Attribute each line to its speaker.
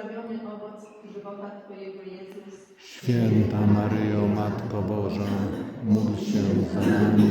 Speaker 1: błogosławiony owoc żywota Twojego Jezus.
Speaker 2: Święta Maryjo, Matko Boża, módl się za nami